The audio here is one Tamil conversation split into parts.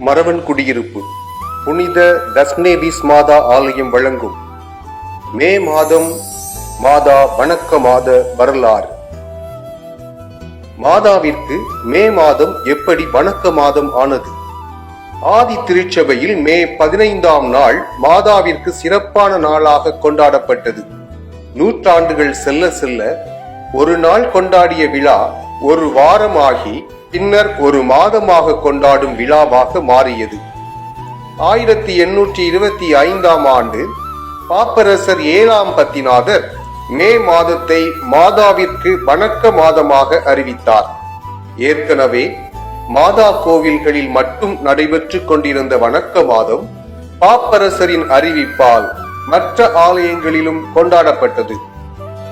மரவன் குடியிருப்பு. புனித தஸ்னேவிஸ் மாதா ஆலயம் வழங்கும். மே மாதம் மாதா வணக்க மாத வரலாறு. மாதாவிற்கு மே மாதம் எப்படி வணக்க மாதம் ஆனது? ஆதி திருச்சபையில் மே பதினைந்தாம் நாள் மாதாவிற்கு சிறப்பான நாளாக கொண்டாடப்பட்டது. நூற்றாண்டுகள் செல்ல செல்ல ஒரு நாள் கொண்டாடிய விழா ஒரு வாரமாகி பின்னர் ஒரு மாதமாக கொண்டாடும் விழாவாக மாறியது. ஆயிரத்தி எண்ணூற்றி இருபத்தி ஐந்தாம் ஆண்டு பாப்பரசர் ஏழாம் பத்திநாதர் மே மாதத்தை மாதாவிற்கு வணக்க மாதமாக அறிவித்தார். ஏற்கனவே மாதா கோவில்களில் மட்டும் நடைபெற்றுக் கொண்டிருந்த வணக்க மாதம் பாப்பரசரின் அறிவிப்பால் மற்ற ஆலயங்களிலும் கொண்டாடப்பட்டது.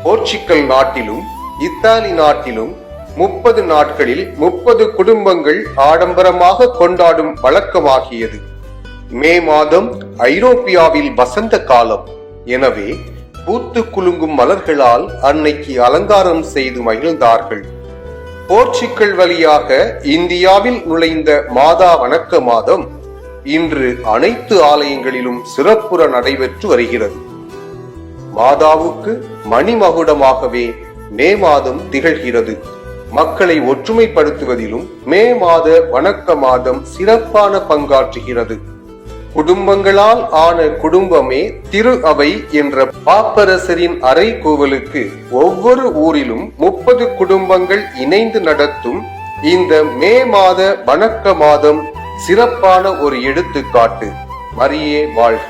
போர்ச்சுக்கல் நாட்டிலும் இத்தாலி நாட்டிலும் முப்பது நாட்களில் முப்பது குடும்பங்கள் ஆடம்பரமாக கொண்டாடும் வழக்கமாகியது. மே மாதம் ஐரோப்பியாவில் வசந்த காலம். எனவே பூத்து குலுங்கும் மலர்களால் அன்னைக்கு அலங்காரம் செய்து மகிழ்ந்தார்கள். போர்ச்சுக்கல் வழியாக இந்தியாவில் நுழைந்த மாதா வணக்க மாதம் இன்று அனைத்து ஆலயங்களிலும் சிறப்புற நடைபெற்று வருகிறது. மாதாவுக்கு மணிமகுடமாகவே மே மாதம் திகழ்கிறது. மக்களை ஒற்றுமைப்படுத்துவதிலும் மே மாத வணக்க மாதம் சிறப்பான பங்காற்றுகிறது. குடும்பங்களால் ஆன குடும்பமே திரு அவை என்ற பாப்பரசரின் அறை கோவிலுக்கு ஒவ்வொரு ஊரிலும் முப்பது குடும்பங்கள் இணைந்து நடத்தும் இந்த மே மாத வணக்க மாதம் சிறப்பான ஒரு எடுத்துக்காட்டு. மரியே வாழ்க.